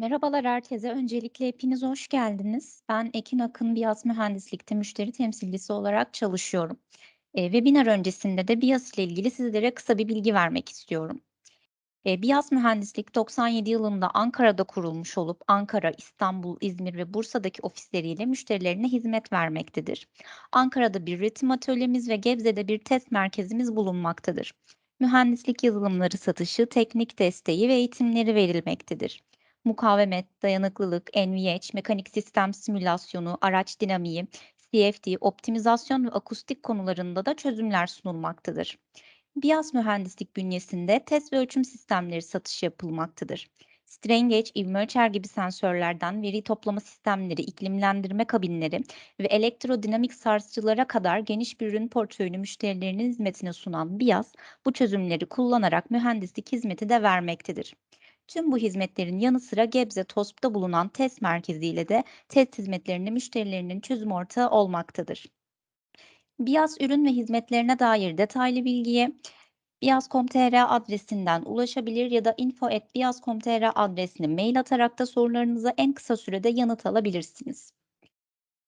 Merhabalar herkese. Öncelikle hepiniz hoş geldiniz. Ben Ekin Akın, BİAS Mühendislik'te müşteri temsilcisi olarak çalışıyorum. Eee, webinar öncesinde de BİAS ile ilgili sizlere kısa bir bilgi vermek istiyorum. Eee, BİAS Mühendislik 97 yılında Ankara'da kurulmuş olup Ankara, İstanbul, İzmir ve Bursa'daki ofisleriyle müşterilerine hizmet vermektedir. Ankara'da bir üretim atölyemiz ve Gebze'de bir test merkezimiz bulunmaktadır. Mühendislik yazılımları satışı, teknik desteği ve eğitimleri verilmektedir. Mukavemet, dayanıklılık, NVH, mekanik sistem simülasyonu, araç dinamiği, CFD, optimizasyon ve akustik konularında da çözümler sunulmaktadır. BİAS Mühendislik bünyesinde test ve ölçüm sistemleri satışı yapılmaktadır. Strain gauge, ivme gibi sensörlerden veri toplama sistemleri, iklimlendirme kabinleri ve elektrodinamik sarsıcılara kadar geniş bir ürün portföyünü müşterilerinin hizmetine sunan BİAS, bu çözümleri kullanarak mühendislik hizmeti de vermektedir. Tüm bu hizmetlerin yanı sıra Gebze TOSP'ta bulunan test merkezi ile de test hizmetlerini müşterilerinin çözüm ortağı olmaktadır. BİAS ürün ve hizmetlerine dair detaylı bilgiye biyas.com.tr adresinden ulaşabilir ya da info@biyas.com.tr adresine mail atarak da sorularınıza en kısa sürede yanıt alabilirsiniz.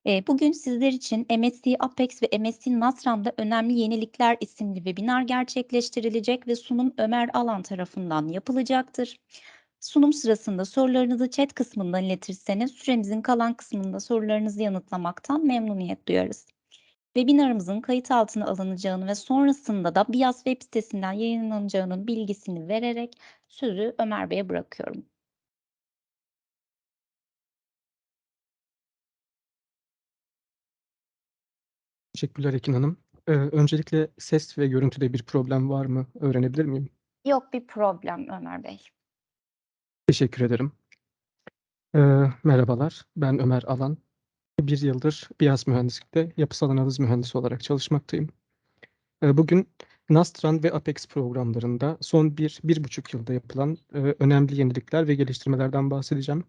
Eee, bugün sizler için MSC Apex ve MSC Nasram'da önemli yenilikler isimli webinar gerçekleştirilecek ve sunum Ömer Alan tarafından yapılacaktır. Sunum sırasında sorularınızı chat kısmından iletirseniz süremizin kalan kısmında sorularınızı yanıtlamaktan memnuniyet duyarız. Webinarımızın kayıt altına alınacağını ve sonrasında da BİAS web sitesinden yayınlanacağının bilgisini vererek sözü Ömer Bey'e bırakıyorum. Teşekkürler Ekin Hanım. Eee, öncelikle ses ve görüntüde bir problem var mı öğrenebilir miyim? Yok bir problem Ömer Bey. Teşekkür ederim. Eee, merhabalar, ben Ömer Alan. Bir yıldır BİAS Mühendislik'te yapısal analiz mühendisi olarak çalışmaktayım. Eee, bugün Nastran ve Apex programlarında son bir, bir buçuk yılda yapılan eee, önemli yenilikler ve geliştirmelerden bahsedeceğim.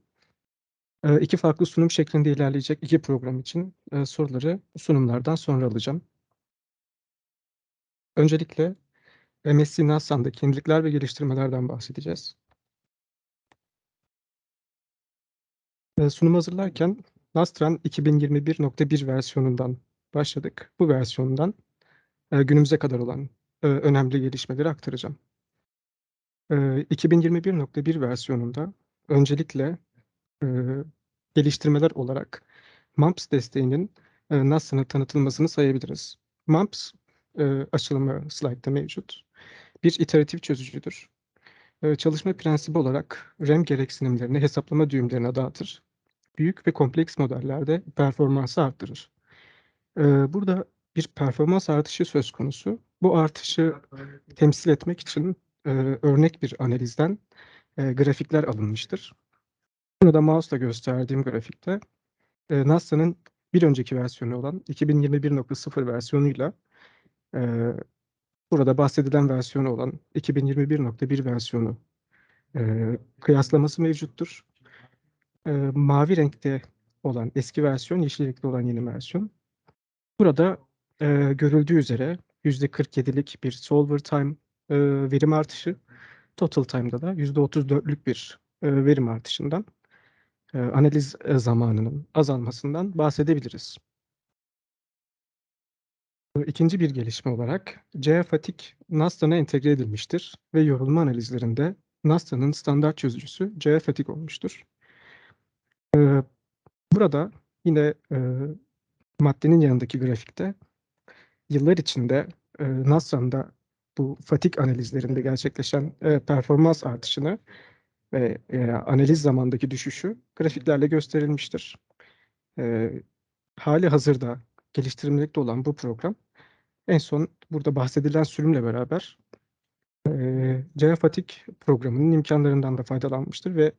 Eee, iki farklı sunum şeklinde ilerleyecek iki program için eee, soruları sunumlardan sonra alacağım. Öncelikle MSC Nastran'daki yenilikler ve geliştirmelerden bahsedeceğiz. Eee, sunum hazırlarken Nastran 2021.1 versiyonundan başladık. Bu versiyondan eee, günümüze kadar olan eee, önemli gelişmeleri aktaracağım. Eee, 2021.1 versiyonunda öncelikle geliştirmeler olarak MAMPS desteğinin Nastra'na tanıtılmasını sayabiliriz. MAMPS açılımı slaytta mevcut. Bir iteratif çözücüdür. Eee, çalışma prensibi olarak RAM gereksinimlerini hesaplama düğümlerine dağıtır. Büyük ve kompleks modellerde performansı arttırır. Eee, burada bir performans artışı söz konusu. Bu artışı temsil etmek için eee, örnek bir analizden eee, grafikler alınmıştır. Bunu da mouse'la gösterdiğim grafikte eee, Nastra'nın bir önceki versiyonu olan 2021.0 versiyonuyla burada bahsedilen versiyonu olan 2021.1 versiyonu eee, kıyaslaması mevcuttur. Eee, mavi renkte olan eski versiyon, yeşil renkte olan yeni versiyon. Burada eee, görüldüğü üzere %47'lik bir solver time eee, verim artışı, total time'da da %34'lük bir eee, verim artışından, eee, analiz eee, zamanının azalmasından bahsedebiliriz. İkinci bir gelişme olarak GeoFatigue Nastra'na entegre edilmiştir ve yorulma analizlerinde Nastra'nın standart çözücüsü GeoFatigue olmuştur. Eee, burada yine eee, maddenin yanındaki grafikte yıllar içinde eee, Nastra'nda bu fatigue analizlerinde gerçekleşen eee, performans artışını ve eee, analiz zamandaki düşüşü grafiklerle gösterilmiştir. Hali hazırda geliştirilmekte olan bu program en son burada bahsedilen sürümle beraber eee GeoFatigue programının imkanlarından da faydalanmıştır ve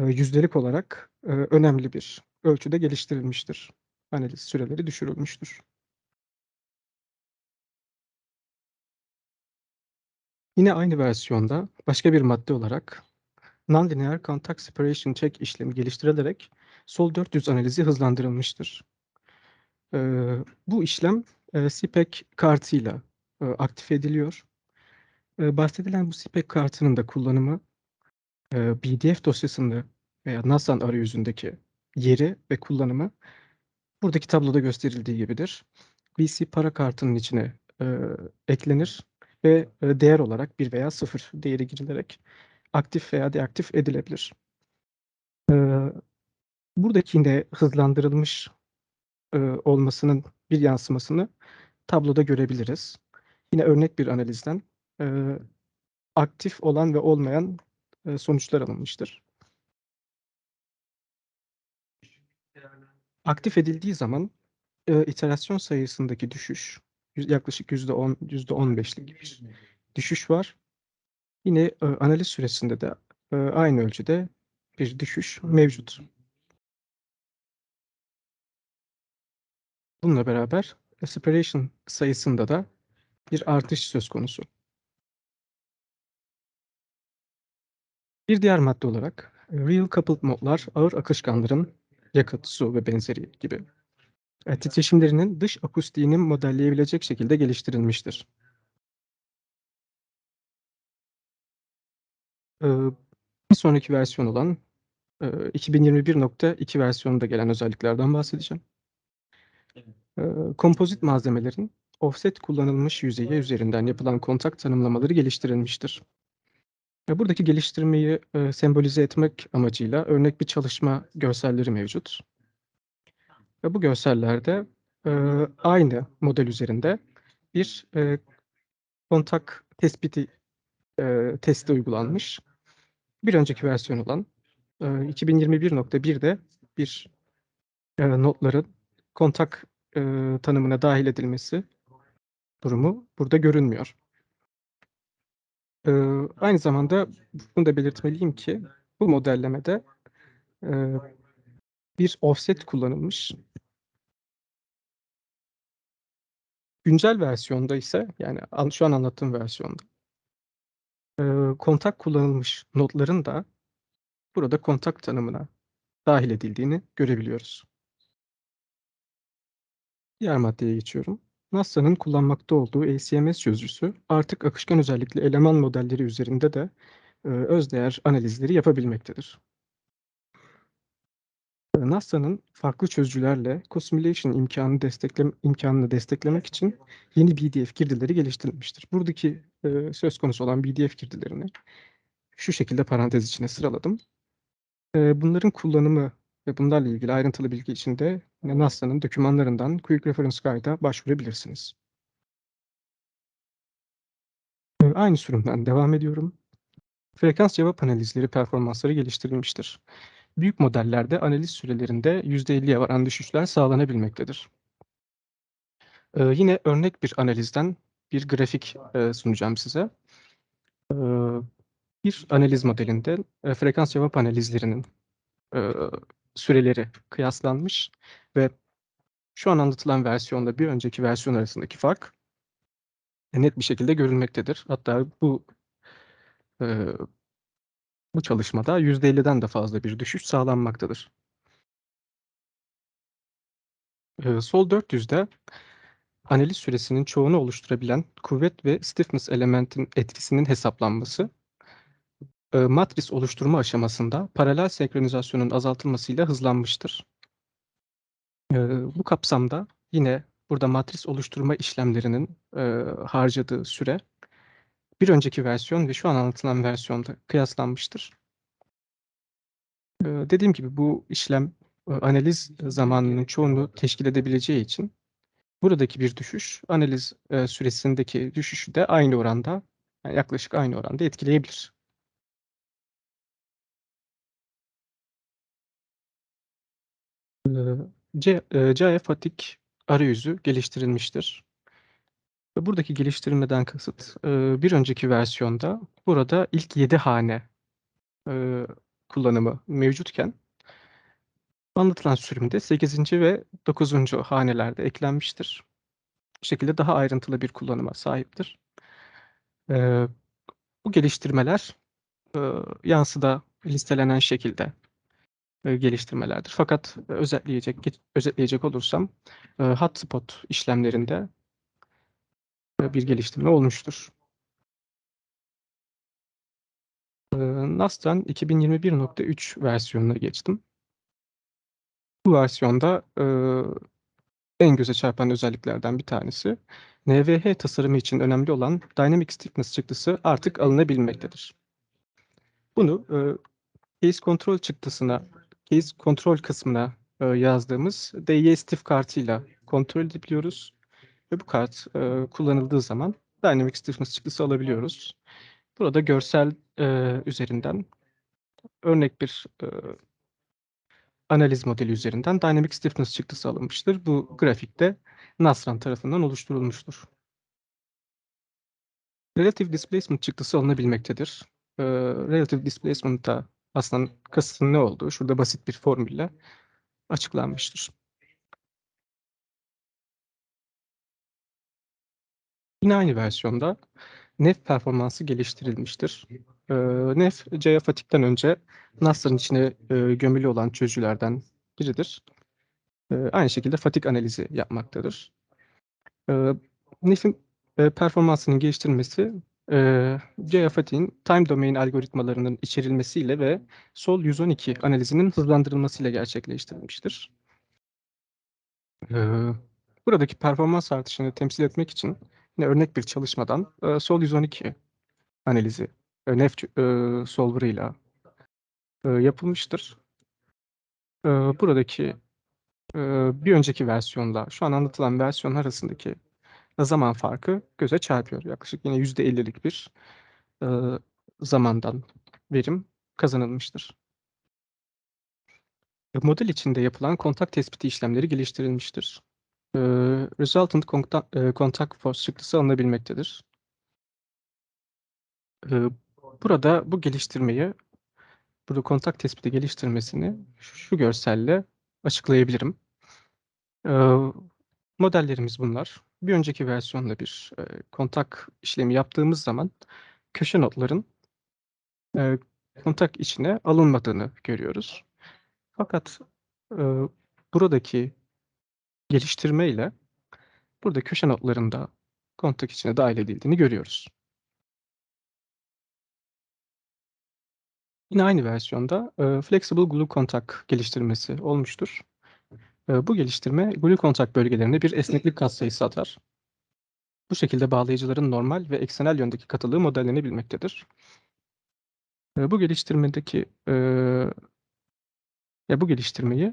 eee, yüzdelik olarak eee, önemli bir ölçüde geliştirilmiştir. Analiz süreleri düşürülmüştür. Yine aynı versiyonda başka bir madde olarak Nonlinear Contact Separation Check işlemi geliştirilerek Sol 400 analizi hızlandırılmıştır. Eee, bu işlem eee, CPEC kartıyla eee, aktif ediliyor. Eee, bahsedilen bu CPEC kartının da kullanımı eee, BDF dosyasında veya NASA'n arayüzündeki yeri ve kullanımı buradaki tabloda gösterildiği gibidir. BC para kartının içine, eee, eklenir ve, eee, değer olarak 1 veya 0 değeri girilerek aktif veya deaktif edilebilir. Eee, buradaki yine hızlandırılmış, eee, olmasının bir yansımasını tabloda görebiliriz. Yine örnek bir analizden, eee, aktif olan ve olmayan, eee, sonuçlar alınmıştır. Aktif edildiği zaman, eee, iterasyon sayısındaki düşüş yaklaşık %10, %15'lik bir düşüş var. Yine, eee, analiz süresinde de, eee, aynı ölçüde bir düşüş mevcut. Bununla beraber aspiration sayısında da bir artış söz konusu. Bir diğer madde olarak, eee, real coupled modlar ağır akışkanların yakıt, su ve benzeri gibi, titreşimlerinin dış akustiğini modelleyebilecek şekilde geliştirilmiştir. Eee, bir sonraki versiyon olan, eee, 2021.2 versiyonunda gelen özelliklerden bahsedeceğim. Kompozit malzemelerin offset kullanılmış yüzeyi üzerinden yapılan kontak tanımlamaları geliştirilmiştir. Buradaki geliştirmeyi, eee, sembolize etmek amacıyla örnek bir çalışma görselleri mevcut. Ve bu görsellerde, eee, aynı model üzerinde bir, eee, kontak tespiti, eee, testi uygulanmış. Bir önceki versiyon olan, eee, 2021.1'de bir, eee, notların kontak, eee, tanımına dâhil edilmesi durumu burada görünmüyor. Eee, aynı zamanda bunu da belirtmeliyim ki bu modellemede, eee, bir offset kullanılmış. Güncel versiyonda ise, yani an şu an anlattığım versiyonda eee, kontak kullanılmış notların da burada kontak tanımına dâhil edildiğini görebiliyoruz. Diğer maddeye geçiyorum. NASA'nın kullanmakta olduğu ACMS çözücüsü artık akışkan özellikli eleman modelleri üzerinde de, eee, özdeğer analizleri yapabilmektedir. Eee, NASA'nın farklı çözücülerle co-simulation imkânı desteklem imkânını desteklemek için yeni BDF girdileri geliştirilmiştir. Buradaki, eee, söz konusu olan BDF girdilerini şu şekilde parantez içine sıraladım. Eee, bunların kullanımı ve bunlarla ilgili ayrıntılı bilgi için de NASA'nın dokümanlarından Quick Reference Guide'a başvurabilirsiniz. Aynı sürümden devam ediyorum. Frekans cevap analizleri performansları geliştirilmiştir. Büyük modellerde analiz sürelerinde %50'ye varan düşüşler sağlanabilmektedir. Eee, yine örnek bir analizden bir grafik, eee, sunacağım size. Eee, bir analiz modelinde, eee, frekans cevap analizlerinin, eee, süreleri kıyaslanmış ve şu an anlatılan versiyonla bir önceki versiyon arasındaki fark net bir şekilde görülmektedir. Hatta bu eee, bu çalışmada %50'den de fazla bir düşüş sağlanmaktadır. Eee, sol 400'de analiz süresinin çoğunu oluşturabilen kuvvet ve stiffness elementin etkisinin hesaplanması, eee, matris oluşturma aşamasında paralel senkronizasyonun azaltılmasıyla hızlanmıştır. Bu kapsamda yine burada matris oluşturma işlemlerinin, harcadığı süre bir önceki versiyon ve şu an anlatılan versiyonda kıyaslanmıştır. Dediğim gibi bu işlem, eee, analiz zamanının çoğunu teşkil edebileceği için buradaki bir düşüş analiz, eee, süresindeki düşüşü de aynı oranda, yani yaklaşık aynı oranda etkileyebilir. Eee, C eee, CAE-Fatigue arayüzü geliştirilmiştir. Ve buradaki geliştirilmeden kasıt, eee, bir önceki versiyonda burada ilk 7 hane, eee, kullanımı mevcutken anlatılan sürümde 8'inci ve 9'uncu haneler de eklenmiştir. Bu şekilde daha ayrıntılı bir kullanıma sahiptir. Bu geliştirmeler, yansıda listelenen şekilde, eee, geliştirmelerdir. Fakat özetleyecek geç özetleyecek olursam, eee, hotspot işlemlerinde eee, bir geliştirme olmuştur. Eee, Nastran 2021.3 versiyonuna geçtim. Bu versiyonda, en göze çarpan özelliklerden bir tanesi, NVH tasarımı için önemli olan Dynamic Stiffness çıktısı artık alınabilmektedir. Bunu, eee, case control çıktısına, case control kısmına, eee, yazdığımız DY Stiff kartıyla kontrol edebiliyoruz ve bu kart, eee, kullanıldığı zaman Dynamic Stiffness çıktısı alabiliyoruz. Burada görsel, eee, üzerinden örnek bir, eee analiz modeli üzerinden Dynamic Stiffness çıktısı alınmıştır. Bu grafik de Nastran tarafından oluşturulmuştur. Relative Displacement çıktısı alınabilmektedir. Eee, Relative Displacement'ta aslında kasıtın ne olduğu şurada basit bir formülle açıklanmıştır. Yine aynı versiyonda NEF performansı geliştirilmiştir. Eee, NEF, CA Fatik'ten önce Nastran'ın içine, gömülü olan çözücülerden biridir. Eee, aynı şekilde fatik analizi yapmaktadır. Eee, NEF'in, eee, performansının geliştirilmesi, Fatik'in time domain algoritmalarının içerilmesiyle ve Sol 112 analizinin hızlandırılmasıyla gerçekleştirilmiştir. Eee, buradaki performans artışını temsil etmek için yine örnek bir çalışmadan, eee, Sol 112 analizi, eee, NEF ç eee, solver'ıyla, eee, yapılmıştır. Eee, buradaki, bir önceki versiyonla şu an anlatılan versiyon arasındaki zaman farkı göze çarpıyor. Yaklaşık yine %50'lik bir, eee, zamandan verim kazanılmıştır. Model içinde yapılan kontak tespiti işlemleri geliştirilmiştir. Eee, resultant konta eee, contact force çıktısı alınabilmektedir. Eee, burada bu geliştirmeyi, burada kontak tespiti geliştirmesini şu görselle açıklayabilirim. Eee, modellerimiz bunlar. Bir önceki versiyonda bir, eee, kontak işlemi yaptığımız zaman köşe notların, eee, kontak içine alınmadığını görüyoruz. Fakat, eee, buradaki geliştirmeyle burada köşe notların da kontak içine dâhil edildiğini görüyoruz. Yine aynı versiyonda, eee, Flexible Glue Contact geliştirmesi olmuştur. Eee, bu geliştirme glue contact bölgelerine bir esneklik katsayısı atar. Bu şekilde bağlayıcıların normal ve eksenel yöndeki katılığı modellenebilmektedir. Eee, bu geliştirmedeki, eee ya, bu geliştirmeyi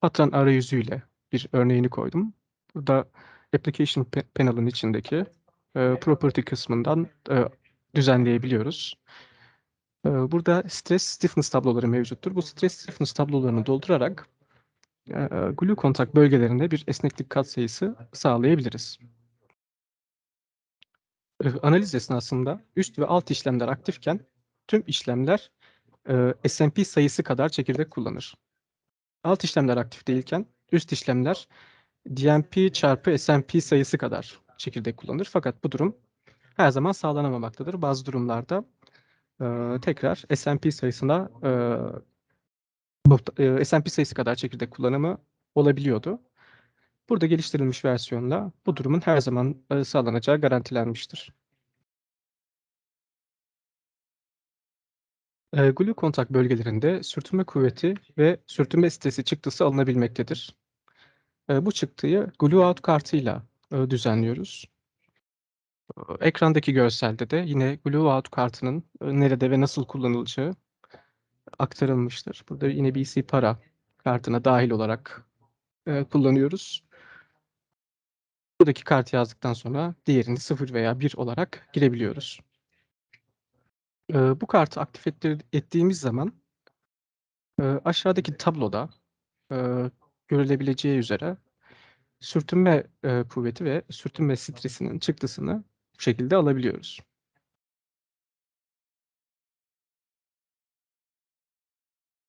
Patran arayüzüyle bir örneğini koydum. Burada application pa panel'ın içindeki, eee, property kısmından, eee, düzenleyebiliyoruz. Burada stress stiffness tabloları mevcuttur. Bu stress stiffness tablolarını doldurarak, eee, glue contact bölgelerinde bir esneklik katsayısı sağlayabiliriz. Eee, analiz esnasında üst ve alt işlemler aktifken tüm işlemler, eee, SMP sayısı kadar çekirdek kullanır. Alt işlemler aktif değilken üst işlemler DNP çarpı SMP sayısı kadar çekirdek kullanır. Fakat bu durum her zaman sağlanamamaktadır. Bazı durumlarda, eee, tekrar SMP sayısına, eee, eee, SMP sayısı kadar çekirdek kullanımı olabiliyordu. Burada geliştirilmiş versiyonla bu durumun her zaman, eee, sağlanacağı garantilenmiştir. Eee, glue contact bölgelerinde sürtünme kuvveti ve sürtünme stresi çıktısı alınabilmektedir. Eee, bu çıktıyı glue out kartıyla, eee, düzenliyoruz. Eee, ekrandaki görselde de yine glue out kartının, eee, nerede ve nasıl kullanılacağı aktarılmıştır. Burada yine BC Para kartına dâhil olarak, eee, kullanıyoruz. Buradaki kartı yazdıktan sonra diğerini 0 veya 1 olarak girebiliyoruz. Eee, bu kartı aktif ettir ettiğimiz zaman, eee, aşağıdaki tabloda, eee, görülebileceği üzere sürtünme, eee, kuvveti ve sürtünme stresinin çıktısını bu şekilde alabiliyoruz.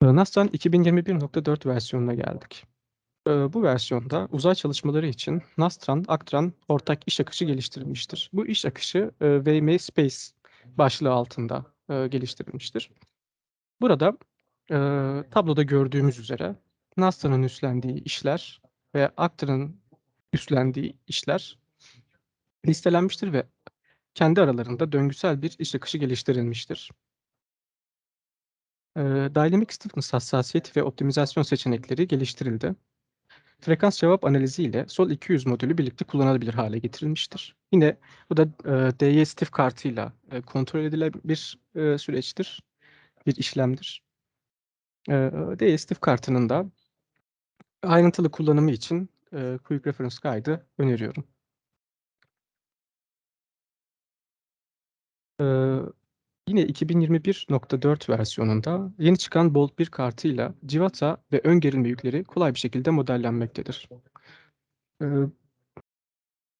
Nastran 2021.4 versiyonuna geldik. Eee, bu versiyonda uzay çalışmaları için Nastran, Aktran ortak iş akışı geliştirilmiştir. Bu iş akışı, VMA Space başlığı altında, eee, geliştirilmiştir. Burada, eee, tabloda gördüğümüz üzere Nastran'ın üstlendiği işler ve Aktran'ın üstlendiği işler listelenmiştir ve kendi aralarında döngüsel bir iş akışı geliştirilmiştir. Dynamic Stiffness hassasiyeti ve optimizasyon seçenekleri geliştirildi. Frekans cevap analizi ile Sol 200 modülü birlikte kullanılabilir hale getirilmiştir. Yine bu da eee, DY Stiff kartıyla eee, kontrol edilen bir eee, süreçtir, bir işlemdir. Eee, DY Stiff kartının da ayrıntılı kullanımı için eee, Quick Reference Guide'ı öneriyorum. Eee, yine 2021.4 versiyonunda yeni çıkan Bolt 1 kartıyla civata ve ön gerilme yükleri kolay bir şekilde modellenmektedir. Eee,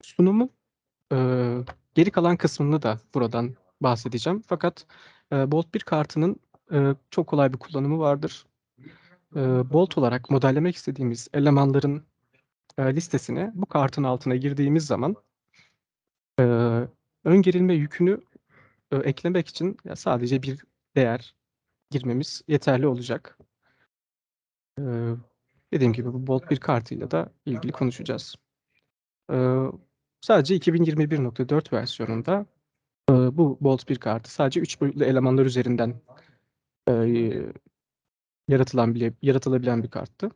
sunumun eee, geri kalan kısmını da buradan bahsedeceğim. Fakat eee, Bolt 1 kartının eee, çok kolay bir kullanımı vardır. Eee, Bolt olarak modellemek istediğimiz elemanların eee, listesine bu kartın altına girdiğimiz zaman eee, ön gerilme yükünü eklemek için ya sadece bir değer girmemiz yeterli olacak. Eee, dediğim gibi bu Bolt 1 kartıyla da ilgili konuşacağız. Eee, sadece 2021.4 versiyonunda eee, bu Bolt 1 kartı sadece 3 boyutlu elemanlar üzerinden eee, yaratılan bile, yaratılabilen bir karttı.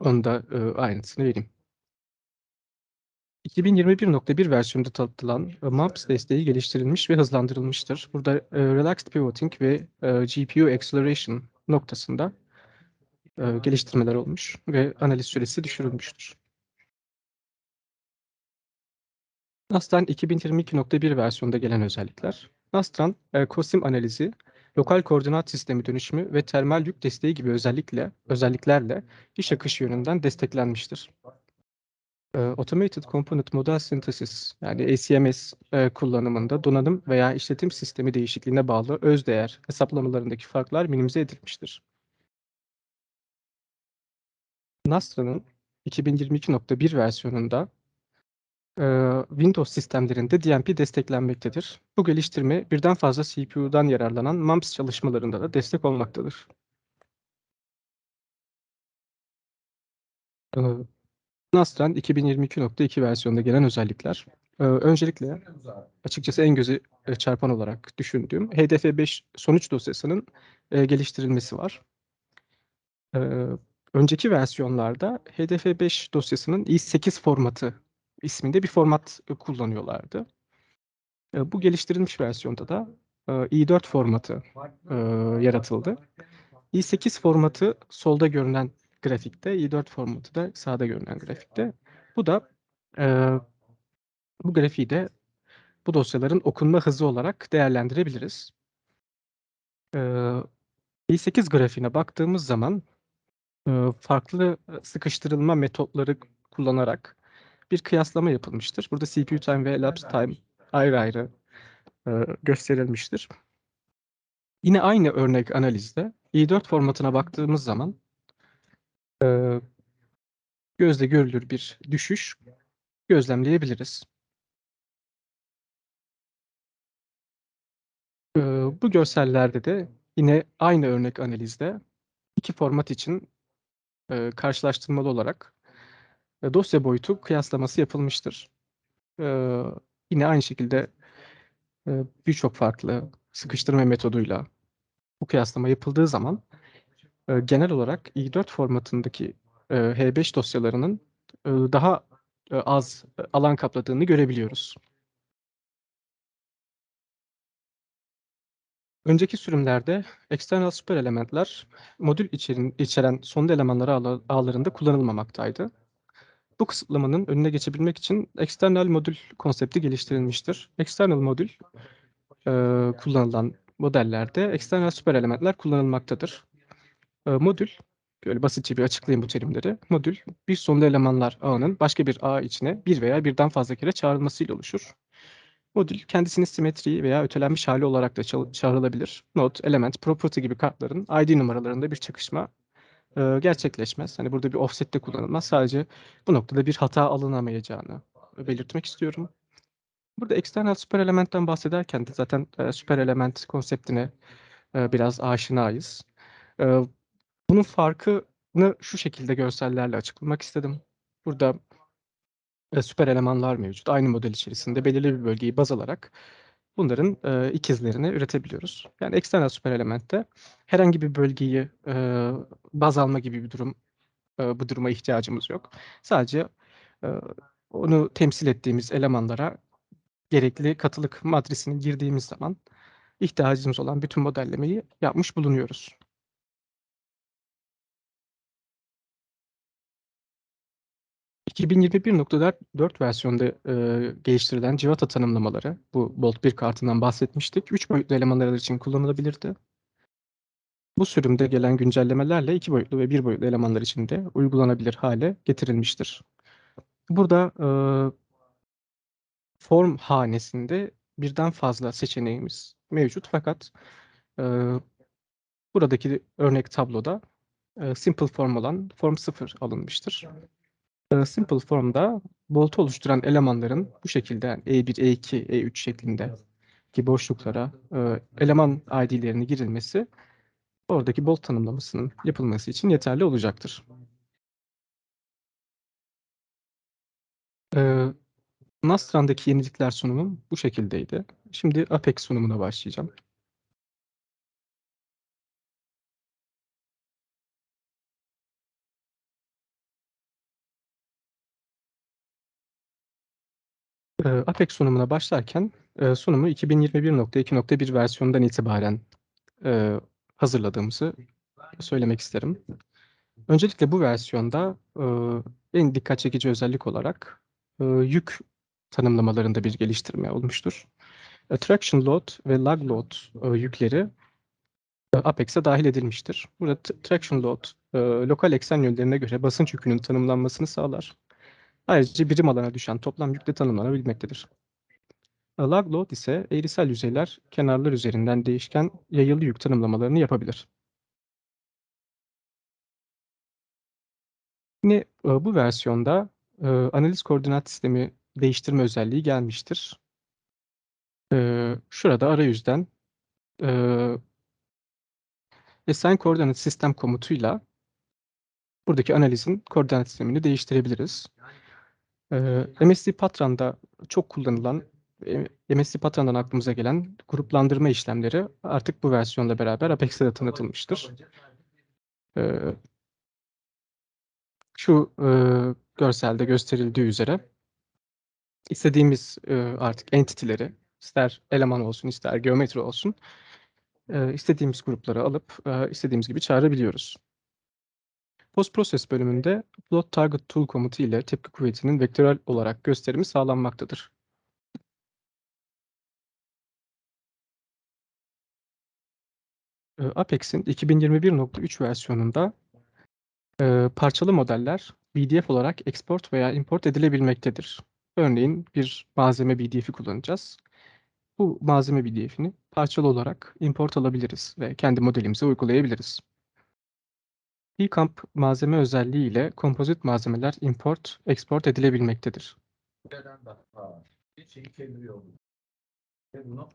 Onu da eee, ayrıntısını vereyim. 2021.1 versiyonunda tanıtılan e, MAPS desteği geliştirilmiş ve hızlandırılmıştır. Burada e, Relaxed Pivoting ve e, GPU Acceleration noktasında geliştirmeler olmuş ve analiz süresi düşürülmüştür. Nastran 2022.1 versiyonunda gelen özellikler. Nastran, COSIM analizi, lokal koordinat sistemi dönüşümü ve termal yük desteği gibi özellikle özelliklerle iş akışı yönünden desteklenmiştir. E, Automated Component Model Synthesis yani ACMS e, kullanımında donanım veya işletim sistemi değişikliğine bağlı öz değer hesaplamalarındaki farklar minimize edilmiştir. Nastra'nın 2022.1 versiyonunda e, Windows sistemlerinde DMP desteklenmektedir. Bu geliştirme birden fazla CPU'dan yararlanan MAMPS çalışmalarında da destek olmaktadır. Nastran 2022.2 versiyonunda gelen özellikler. E, öncelikle açıkçası en gözü e, çarpan olarak düşündüğüm HDF5 sonuç dosyasının e, geliştirilmesi var. E, önceki versiyonlarda HDF5 dosyasının i8 formatı isminde bir format e, kullanıyorlardı. E, bu geliştirilmiş versiyonda da e, i4 formatı yaratıldı. i8 formatı solda görünen grafikte, i4 formatı da sağda görünen grafikte. Bu da e, bu grafiği de bu dosyaların okunma hızı olarak değerlendirebiliriz. E, i8 grafiğine baktığımız zaman e, farklı sıkıştırılma metotları kullanarak bir kıyaslama yapılmıştır. Burada CPU time ve elapsed time ayrı ayrı e, gösterilmiştir. Yine aynı örnek analizde i4 formatına baktığımız zaman e, gözle görülür bir düşüş gözlemleyebiliriz. E, bu görsellerde de yine aynı örnek analizde iki format için e, karşılaştırmalı olarak e, dosya boyutu kıyaslaması yapılmıştır. E, yine aynı şekilde e, birçok farklı sıkıştırma metoduyla bu kıyaslama yapıldığı zaman e, genel olarak i4 formatındaki e, H5 dosyalarının e, daha e, az e, alan kapladığını görebiliyoruz. Önceki sürümlerde external süper elementler modül içerin, içeren sonlu elemanları ağla, ağlarında kullanılmamaktaydı. Bu kısıtlamanın önüne geçebilmek için external modül konsepti geliştirilmiştir. External modül e, kullanılan modellerde external süper elementler kullanılmaktadır. E, modül, böyle basitçe bir açıklayayım bu terimleri. Modül, bir sonlu elemanlar ağının başka bir ağ içine bir veya birden fazla kere çağrılmasıyla oluşur. Modül kendisini simetri veya ötelenmiş hali olarak da çağrılabilir. Node, element, property gibi kartların ID numaralarında bir çakışma e, gerçekleşmez. Hani burada bir offset de kullanılmaz. Sadece bu noktada bir hata alınamayacağını belirtmek istiyorum. Burada external süper elementten bahsederken de zaten e, süper element konseptine e, biraz aşinayız. E, bunun farkını şu şekilde görsellerle açıklamak istedim. Burada e, süper elemanlar mevcut. Aynı model içerisinde belirli bir bölgeyi baz alarak bunların e, ikizlerini üretebiliyoruz. Yani eksternal süper elementte herhangi bir bölgeyi e, baz alma gibi bir durum e, bu duruma ihtiyacımız yok. Sadece e, onu temsil ettiğimiz elemanlara gerekli katılık matrisini girdiğimiz zaman ihtiyacımız olan bütün modellemeyi yapmış bulunuyoruz. ...2021.4 versiyonda e, geliştirilen civata tanımlamaları, bu Bolt 1 kartından bahsetmiştik. 3 boyutlu elemanlar için kullanılabilirdi. Bu sürümde gelen güncellemelerle 2 boyutlu ve 1 boyutlu elemanlar için de uygulanabilir hale getirilmiştir. Burada e, form hanesinde birden fazla seçeneğimiz mevcut fakat e, buradaki örnek tabloda e, simple form olan form 0 alınmıştır. E, simple formda boltu oluşturan elemanların bu şekilde yani E1, E2, E3 şeklinde ki boşluklara e, eleman ID'lerinin girilmesi oradaki bolt tanımlamasının yapılması için yeterli olacaktır. E, Nastran'daki yenilikler sunumum bu şekildeydi. Şimdi Apex sunumuna başlayacağım. E, Apex sunumuna başlarken e, sunumu 2021.2.1 versiyonundan itibaren e, hazırladığımızı söylemek isterim. Öncelikle bu versiyonda e, en dikkat çekici özellik olarak yük tanımlamalarında bir geliştirme olmuştur. Traction load ve lug load yükleri Apex'e dahil edilmiştir. Burada traction load lokal eksen yönlerine göre basınç yükünün tanımlanmasını sağlar. Ayrıca birim alana düşen toplam yükle tanımlanabilmektedir. Lug load ise eğrisel yüzeyler kenarlar üzerinden değişken yayılı yük tanımlamalarını yapabilir. Yine e, bu versiyonda e, analiz koordinat sistemi değiştirme özelliği gelmiştir. E, şurada arayüzden assign koordinat sistem komutuyla buradaki analizin koordinat sistemini değiştirebiliriz. E, MSD Patron'da çok kullanılan MSD Patron'dan aklımıza gelen gruplandırma işlemleri artık bu versiyonla beraber Apex'te de tanıtılmıştır. E, şu e, görselde gösterildiği üzere istediğimiz e, artık entity'leri ister eleman olsun ister geometri olsun e, istediğimiz grupları alıp e, istediğimiz gibi çağırabiliyoruz. Post Process bölümünde Plot Target Tool komutu ile tepki kuvvetinin vektörel olarak gösterimi sağlanmaktadır. E, Apex'in 2021.3 versiyonunda e, parçalı modeller BDF olarak export veya import edilebilmektedir. Örneğin bir malzeme BDF'i kullanacağız. Bu malzeme BDF'ini parçalı olarak import alabiliriz ve kendi modelimize uygulayabiliriz. Ekamp malzeme özelliği ile kompozit malzemeler import, export edilebilmektedir.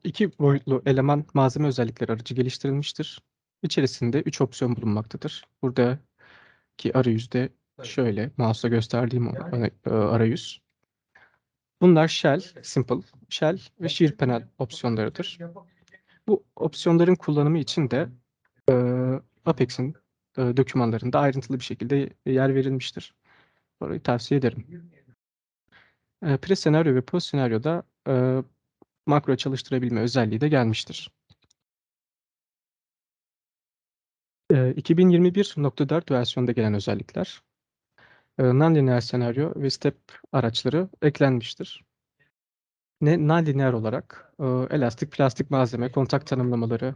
İki boyutlu eleman malzeme özellikleri aracı geliştirilmiştir. İçerisinde üç opsiyon bulunmaktadır. Buradaki arayüzde şöyle mouse'la gösterdiğim e, arayüz. Bunlar Shell, Simple, Shell ve Shear Panel opsiyonlarıdır. Bu opsiyonların kullanımı için de e, Apex'in dokümanlarında ayrıntılı bir şekilde yer verilmiştir. Orayı tavsiye ederim. E, pre senaryo ve post senaryoda e, makro çalıştırabilme özelliği de gelmiştir. E, 2021.4 versiyonda gelen özellikler e, non-linear senaryo ve step araçları eklenmiştir. Ne non-linear olarak e, elastik plastik malzeme kontak tanımlamaları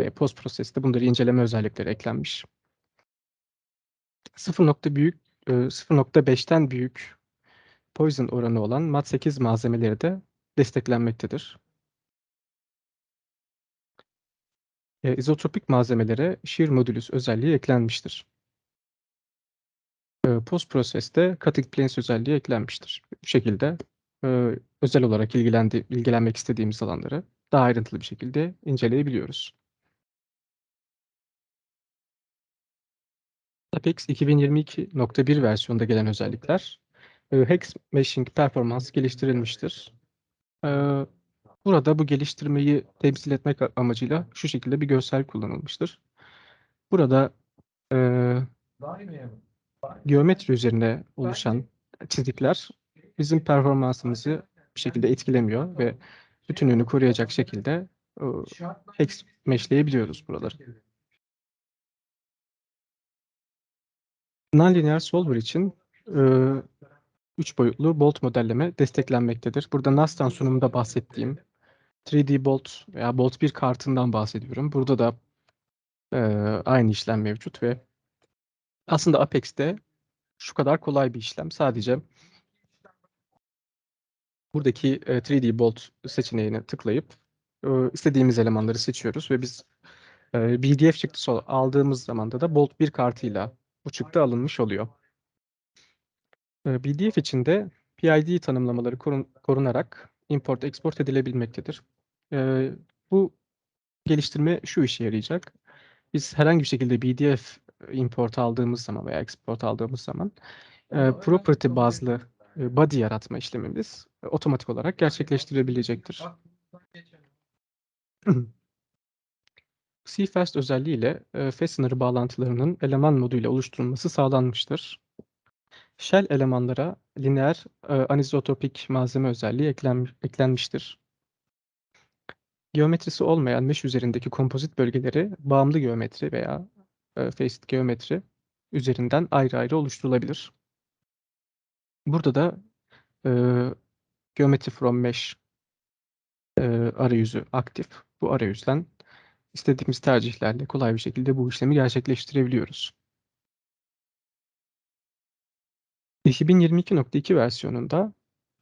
ve post proseste bunları inceleme özellikleri eklenmiş. 0. büyük 0.5'ten büyük poison oranı olan MAT8 malzemeleri de desteklenmektedir. E, izotropik malzemelere shear modulus özelliği eklenmiştir. E, post proseste cutting planes özelliği eklenmiştir. Bu şekilde e, özel olarak ilgilendi, ilgilenmek istediğimiz alanları daha ayrıntılı bir şekilde inceleyebiliyoruz. Apex 2022.1 versiyonda gelen özellikler e, Hex Meshing Performans geliştirilmiştir. E, Burada bu geliştirmeyi temsil etmek amacıyla şu şekilde bir görsel kullanılmıştır. Burada, eee, geometri üzerine oluşan çizikler bizim performansımızı bir şekilde etkilemiyor ve bütünlüğünü koruyacak şekilde, ııı, hex mesh'leyebiliyoruz buraları. Nonlinear solver için, ııı, 3 boyutlu bolt modelleme desteklenmektedir. Burada Nastran sunumunda bahsettiğim 3D Bolt veya Bolt 1 kartından bahsediyorum. Burada da, eee, aynı işlem mevcut ve aslında Apex'te şu kadar kolay bir işlem. Sadece buradaki, eee, 3D Bolt seçeneğine tıklayıp, ııı, istediğimiz elemanları seçiyoruz ve biz, eee, PDF çıktısı aldığımız zamanda da Bolt 1 kartıyla bu çıktı alınmış oluyor. Eee, PDF için de PID tanımlamaları korun korunarak import export edilebilmektedir. Bu geliştirme şu işe yarayacak. Biz herhangi bir şekilde PDF import aldığımız zaman veya export aldığımız zaman, property bazlı, body yaratma işlemimiz otomatik olarak gerçekleştirilebilecektir. CFast özelliğiyle, eee, fastener bağlantılarının eleman moduyla oluşturulması sağlanmıştır. Shell elemanlara lineer, eee, anisotropik malzeme özelliği eklen eklenmiştir. Geometrisi olmayan mesh üzerindeki kompozit bölgeleri bağımlı geometri veya, faced geometri üzerinden ayrı ayrı oluşturulabilir. Burada da, eee, geometry from mesh eee, arayüzü aktif. Bu arayüzden istediğimiz tercihlerle kolay bir şekilde bu işlemi gerçekleştirebiliyoruz. 2022.2 versiyonunda,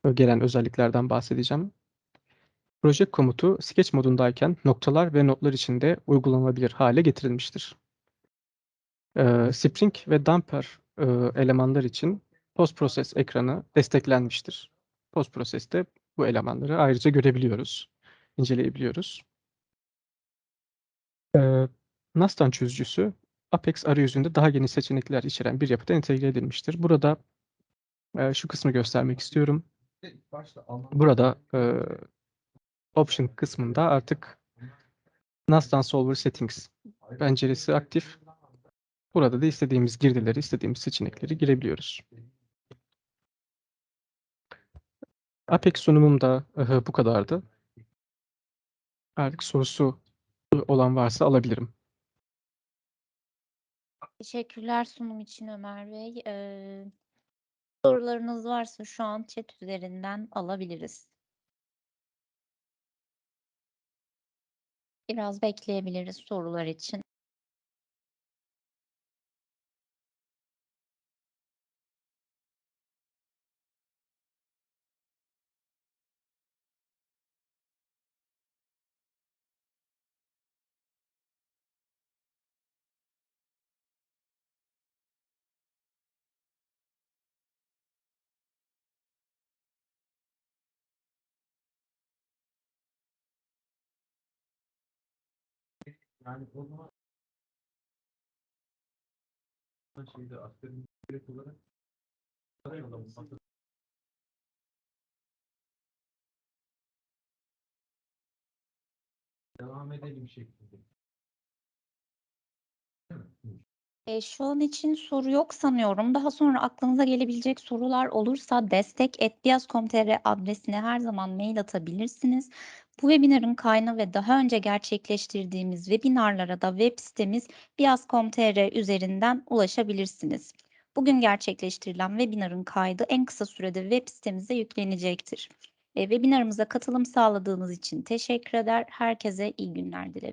eee, gelen özelliklerden bahsedeceğim. Proje komutu sketch modundayken noktalar ve notlar içinde uygulanabilir hâle getirilmiştir. Eee, Spring ve Damper, eee, elemanlar için post process ekranı desteklenmiştir. Post process'te bu elemanları ayrıca görebiliyoruz, inceleyebiliyoruz. Eee, Nastran çözücüsü Apex arayüzünde daha geniş seçenekler içeren bir yapıda entegre edilmiştir. Burada, eee, şu kısmı göstermek istiyorum. Burada, eee, option kısmında artık Nastran Solver Settings penceresi aktif. Burada da istediğimiz girdileri, istediğimiz seçenekleri girebiliyoruz. Apex sunumum da, eee, bu kadardı. Artık sorusu olan varsa alabilirim. Teşekkürler sunum için Ömer Bey. Eee, sorularınız varsa şu an chat üzerinden alabiliriz. Biraz bekleyebiliriz sorular için. Yani o zaman şeyde asgari ücret olarak karayolda mı satın devam edelim şeklinde. Eee, şu an için soru yok sanıyorum. Daha sonra aklınıza gelebilecek sorular olursa destek@biyaz.com.tr adresine her zaman mail atabilirsiniz. Bu webinarın kaynağı ve daha önce gerçekleştirdiğimiz webinarlara da web sitemiz biyaz.com.tr üzerinden ulaşabilirsiniz. Bugün gerçekleştirilen webinarın kaydı en kısa sürede web sitemize yüklenecektir. Webinarımıza katılım sağladığınız için teşekkür eder. Herkese iyi günler dilerim.